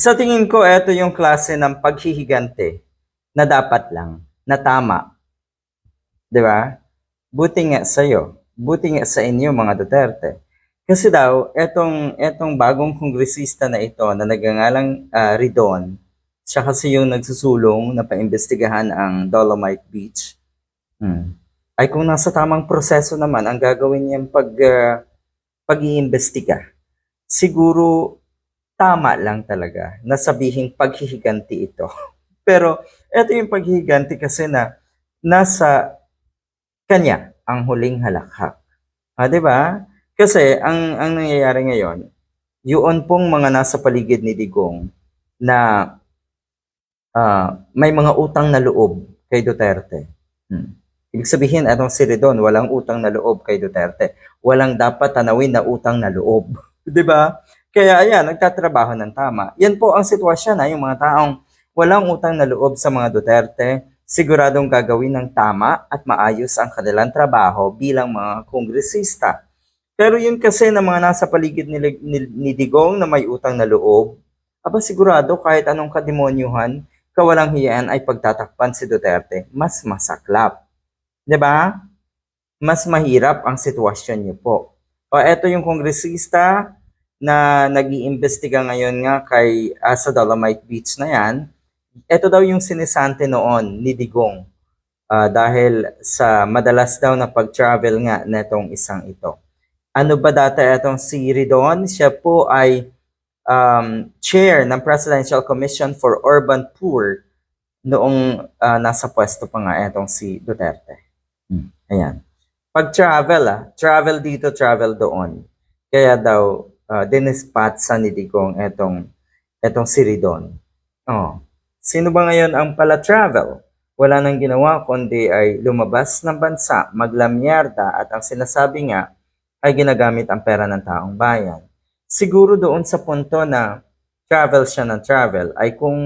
Sa tingin ko, ito yung klase ng paghihigante na dapat lang, na tama. Di ba? Buti nga sa'yo. Buti nga sa inyo, mga Duterte. Kasi daw, etong, etong bagong kongresista na ito na nagangalang ah, Ridon, siya kasi yung nagsusulong na paimbestigahan ang Dolomite Beach. Hmm. Ay kung nasa tamang proseso naman ang gagawin niyang pag, ah, pag-iimbestiga, siguro tama lang talaga na sabihing paghihiganti ito. Pero ito yung paghihiganti kasi na nasa kanya ang huling halakhak. Ah, 'di ba? Kasi ang ang nangyayari ngayon, yun pong mga nasa paligid ni Digong na ah, may mga utang na loob kay Duterte. Hmm. Ibig sabihin, atong si Redon, walang utang na loob kay Duterte. Walang dapat tanawin na utang na loob. 'Di ba? Kaya ayan, nagtatrabaho ng tama. Yan po ang sitwasyon na yung mga taong walang utang na loob sa mga Duterte, siguradong gagawin ng tama at maayos ang kanilang trabaho bilang mga kongresista. Pero yun kasi na mga nasa paligid ni, ni, ni Digong na may utang na loob, aba sigurado kahit anong kademonyuhan, kawalang hiyaan ay pagtatakpan si Duterte, mas masaklap. ba? Mas mahirap ang sitwasyon niyo po. O eto yung kongresista na nag-iimbestiga ngayon nga kay ah, sa Dolomite Beach na yan. Ito daw yung sinisante noon ni Digong Ah, dahil sa madalas daw na pag-travel nga netong isang ito. Ano ba dati itong si Ridon? Siya po ay um, chair ng Presidential Commission for Urban Poor noong ah, nasa pwesto pa nga itong si Duterte. Hmm, Ayan. Pag travel ah, travel dito, travel doon. Kaya daw uh, dinispat sa ni Digong etong etong si Ridon. Oh. Sino ba ngayon ang pala travel? Wala nang ginawa kundi ay lumabas ng bansa, maglamyarda at ang sinasabi nga ay ginagamit ang pera ng taong bayan. Siguro doon sa punto na travel siya ng travel ay kung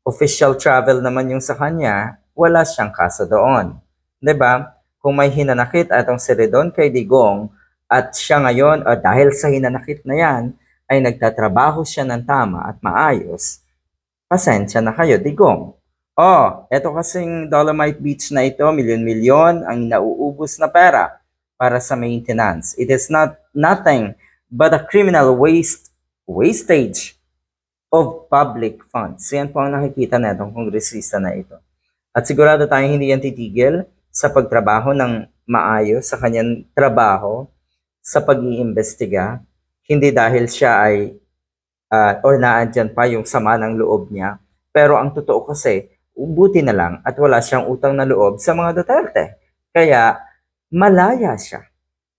official travel naman yung sa kanya, wala siyang kaso doon. ba? Kung may hinanakit atong si Redon kay Digong at siya ngayon, o dahil sa hinanakit na yan, ay nagtatrabaho siya ng tama at maayos, pasensya na kayo, Digong. Oh, eto kasing Dolomite Beach na ito, milyon-milyon ang nauubos na pera para sa maintenance. It is not nothing but a criminal waste wastage of public funds. Yan po ang nakikita na itong kongresista na ito. At sigurado tayong hindi yan titigil sa pagtrabaho ng maayos sa kanyang trabaho sa pag-iimbestiga, hindi dahil siya ay uh, or naandyan pa yung sama ng loob niya. Pero ang totoo kasi, buti na lang at wala siyang utang na loob sa mga Duterte. Kaya malaya siya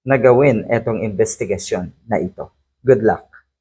na gawin itong investigasyon na ito. Good luck.